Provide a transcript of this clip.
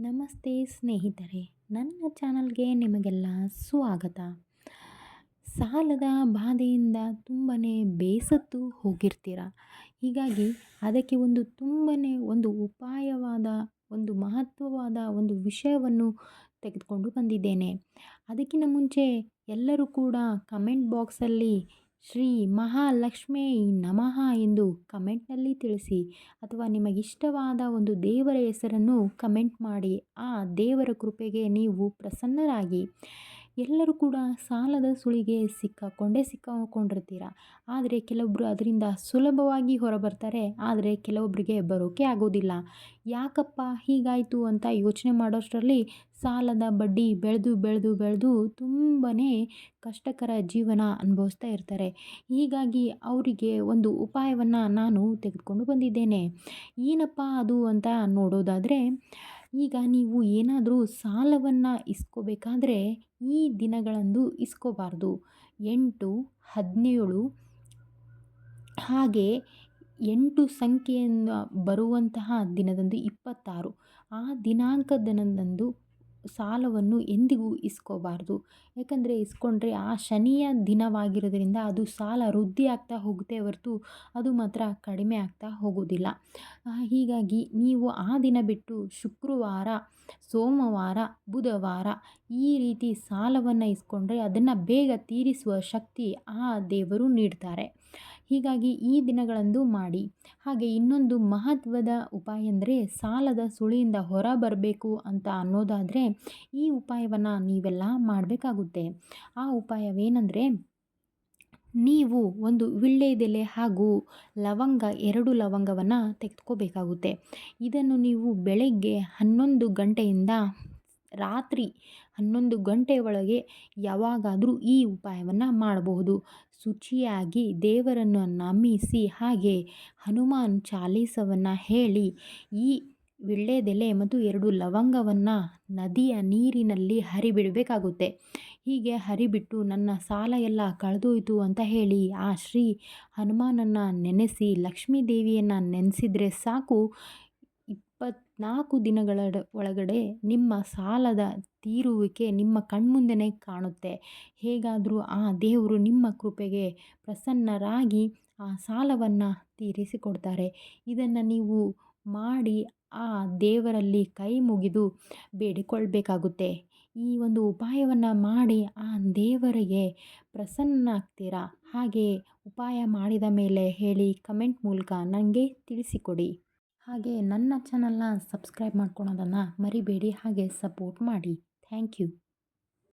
ನಮಸ್ತೆ ಸ್ನೇಹಿತರೆ, ನನ್ನ ಚಾನಲ್ಗೆ ನಿಮಗೆಲ್ಲ ಸ್ವಾಗತ. ಸಾಲದ ಬಾಧೆಯಿಂದ ತುಂಬಾ ಬೇಸತ್ತು ಹೋಗಿರ್ತೀರ? ಹೀಗಾಗಿ ಅದಕ್ಕೆ ಒಂದು ತುಂಬಾ ಒಂದು ಉಪಾಯವಾದ, ಒಂದು ಮಹತ್ವವಾದ ಒಂದು ವಿಷಯವನ್ನು ತೆಗೆದುಕೊಂಡು ಬಂದಿದ್ದೇನೆ. ಅದಕ್ಕಿಂತ ಮುಂಚೆ ಎಲ್ಲರೂ ಕೂಡ ಕಮೆಂಟ್ ಬಾಕ್ಸಲ್ಲಿ ಶ್ರೀ ಮಹಾಲಕ್ಷ್ಮೇ ನಮಃ ಎಂದು ಕಮೆಂಟ್ನಲ್ಲಿ ತಿಳಿಸಿ. ಅಥವಾ ನಿಮಗಿಷ್ಟವಾದ ಒಂದು ದೇವರ ಹೆಸರನ್ನು ಕಮೆಂಟ್ ಮಾಡಿ. ಆ ದೇವರ ಕೃಪೆಗೆ ನೀವು ಪ್ರಸನ್ನರಾಗಿ. ಎಲ್ಲರೂ ಕೂಡ ಸಾಲದ ಸುಳಿಗೆ ಸಿಕ್ಕಾಕೊಂಡೇ ಸಿಕ್ಕಾಕೊಂಡಿರ್ತೀರ. ಆದರೆ ಕೆಲವೊಬ್ಬರು ಅದರಿಂದ ಸುಲಭವಾಗಿ ಹೊರಬರ್ತಾರೆ. ಆದರೆ ಕೆಲವೊಬ್ಬರಿಗೆ ಬರೋಕೆ ಆಗೋದಿಲ್ಲ. ಯಾಕಪ್ಪ ಹೀಗಾಯಿತು ಅಂತ ಯೋಚನೆ ಮಾಡೋಷ್ಟರಲ್ಲಿ ಸಾಲದ ಬಡ್ಡಿ ಬೆಳೆದು ಬೆಳೆದು ಬೆಳೆದು ತುಂಬಾ ಕಷ್ಟಕರ ಜೀವನ ಅನುಭವಿಸ್ತಾ ಇರ್ತಾರೆ. ಹೀಗಾಗಿ ಅವರಿಗೆ ಒಂದು ಉಪಾಯವನ್ನು ನಾನು ತೆಗೆದುಕೊಂಡು ಬಂದಿದ್ದೇನೆ. ಏನಪ್ಪ ಅದು ಅಂತ ನೋಡೋದಾದರೆ ಈಗ ನೀವು ಏನಾದರೂ ಸಾಲವನ್ನು ಇಸ್ಕೋಬೇಕಾದ್ರೆ ಈ ದಿನಗಳಂದು ಇಸ್ಕೋಬಾರ್ದು. ಎಂಟು, ಹದಿನೇಳು ಹಾಗೆ ಎಂಟು ಸಂಖ್ಯೆಯನ್ನು ಬರುವಂತಹ ದಿನದಂದು ಇಪ್ಪತ್ತಾರು. ಆ ದಿನಾಂಕದಂದು ಸಾಲವನ್ನು ಎಂದಿಗೂ ಇಸ್ಕೋಬಾರ್ದು. ಯಾಕಂದರೆ ಇಸ್ಕೊಂಡ್ರೆ ಆ ಶನಿಯ ದಿನವಾಗಿರೋದ್ರಿಂದ ಅದು ಸಾಲ ವೃದ್ಧಿ ಆಗ್ತಾ ಹೋಗುತ್ತೆ ಹೊರತು ಅದು ಮಾತ್ರ ಕಡಿಮೆ ಆಗ್ತಾ ಹೋಗೋದಿಲ್ಲ. ಹೀಗಾಗಿ ನೀವು ಆ ದಿನ ಬಿಟ್ಟು ಶುಕ್ರವಾರ, ಸೋಮವಾರ, ಬುಧವಾರ ಈ ರೀತಿ ಸಾಲವನ್ನು ಇಸ್ಕೊಂಡ್ರೆ ಅದನ್ನು ಬೇಗ ತೀರಿಸುವ ಶಕ್ತಿ ಆ ದೇವರು ನೀಡ್ತಾರೆ. ಹೀಗಾಗಿ ಈ ದಿನಗಳಂದು ಮಾಡಿ. ಹಾಗೆ ಇನ್ನೊಂದು ಮಹತ್ವದ ಉಪಾಯ ಅಂದರೆ ಸಾಲದ ಸುಳಿಯಿಂದ ಹೊರ ಬರಬೇಕು ಅಂತ ಅನ್ನೋದಾದರೆ ಈ ಉಪಾಯವನ್ನು ನೀವೆಲ್ಲ ಮಾಡಬೇಕಾಗುತ್ತೆ. ಆ ಉಪಾಯವೇನೆಂದರೆ, ನೀವು ಒಂದು ವಿಳ್ಳೆದೆಲೆ ಹಾಗೂ ಲವಂಗ, ಎರಡು ಲವಂಗವನ್ನು ತೆಗೆದುಕೋಬೇಕಾಗುತ್ತೆ. ಇದನ್ನು ನೀವು ಬೆಳಗ್ಗೆ ಹನ್ನೊಂದು ಗಂಟೆಯಿಂದ ರಾತ್ರಿ ಹನ್ನೊಂದು ಗಂಟೆ ಒಳಗೆ ಯಾವಾಗಾದರೂ ಈ ಉಪಾಯವನ್ನು ಮಾಡಬಹುದು. ಶುಚಿಯಾಗಿ ದೇವರನ್ನು ನಮಿಸಿ ಹಾಗೆ ಹನುಮಾನ್ ಚಾಲೀಸವನ್ನು ಹೇಳಿ ಈ ವೀಳ್ಯದೆಲೆ ಮತ್ತು ಎರಡು ಲವಂಗವನ್ನು ನದಿಯ ನೀರಿನಲ್ಲಿ ಹರಿಬಿಡಬೇಕಾಗುತ್ತೆ. ಹೀಗೆ ಹರಿಬಿಟ್ಟು ನನ್ನ ಸಾಲ ಎಲ್ಲ ಕಳೆದೋಯಿತು ಅಂತ ಹೇಳಿ ಆ ಶ್ರೀ ಹನುಮಾನನ್ನು ನೆನೆಸಿ ಲಕ್ಷ್ಮೀ ದೇವಿಯನ್ನು ನೆನೆಸಿದರೆ ಸಾಕು. ಇಪ್ಪತ್ನಾಲ್ಕು ದಿನಗಳ ಒಳಗಡೆ ನಿಮ್ಮ ಸಾಲದ ತೀರುವಿಕೆ ನಿಮ್ಮ ಕಣ್ಮುಂದೆ ಕಾಣುತ್ತೆ. ಹೇಗಾದರೂ ಆ ದೇವರು ನಿಮ್ಮ ಕೃಪೆಗೆ ಪ್ರಸನ್ನರಾಗಿ ಆ ಸಾಲವನ್ನು ತೀರಿಸಿಕೊಡ್ತಾರೆ. ಇದನ್ನು ನೀವು ಮಾಡಿ ಆ ದೇವರಲ್ಲಿ ಕೈ ಮುಗಿದು ಬೇಡಿಕೊಳ್ಬೇಕಾಗುತ್ತೆ. ಈ ಒಂದು ಉಪಾಯವನ್ನು ಮಾಡಿ ಆ ದೇವರಿಗೆ ಪ್ರಸನ್ನ ಆಗ್ತೀರಾ ಹಾಗೆ ಉಪಾಯ ಮಾಡಿದ ಮೇಲೆ ಹೇಳಿ ಕಮೆಂಟ್ ಮೂಲಕ ನನಗೆ ತಿಳಿಸಿಕೊಡಿ. ಹಾಗೆ ನನ್ನ ಚಾನಲ್ನ ಸಬ್ಸ್ಕ್ರೈಬ್ ಮಾಡ್ಕೊಳೋದನ್ನು ಮರಿಬೇಡಿ, ಹಾಗೆ ಸಪೋರ್ಟ್ ಮಾಡಿ. Thank you.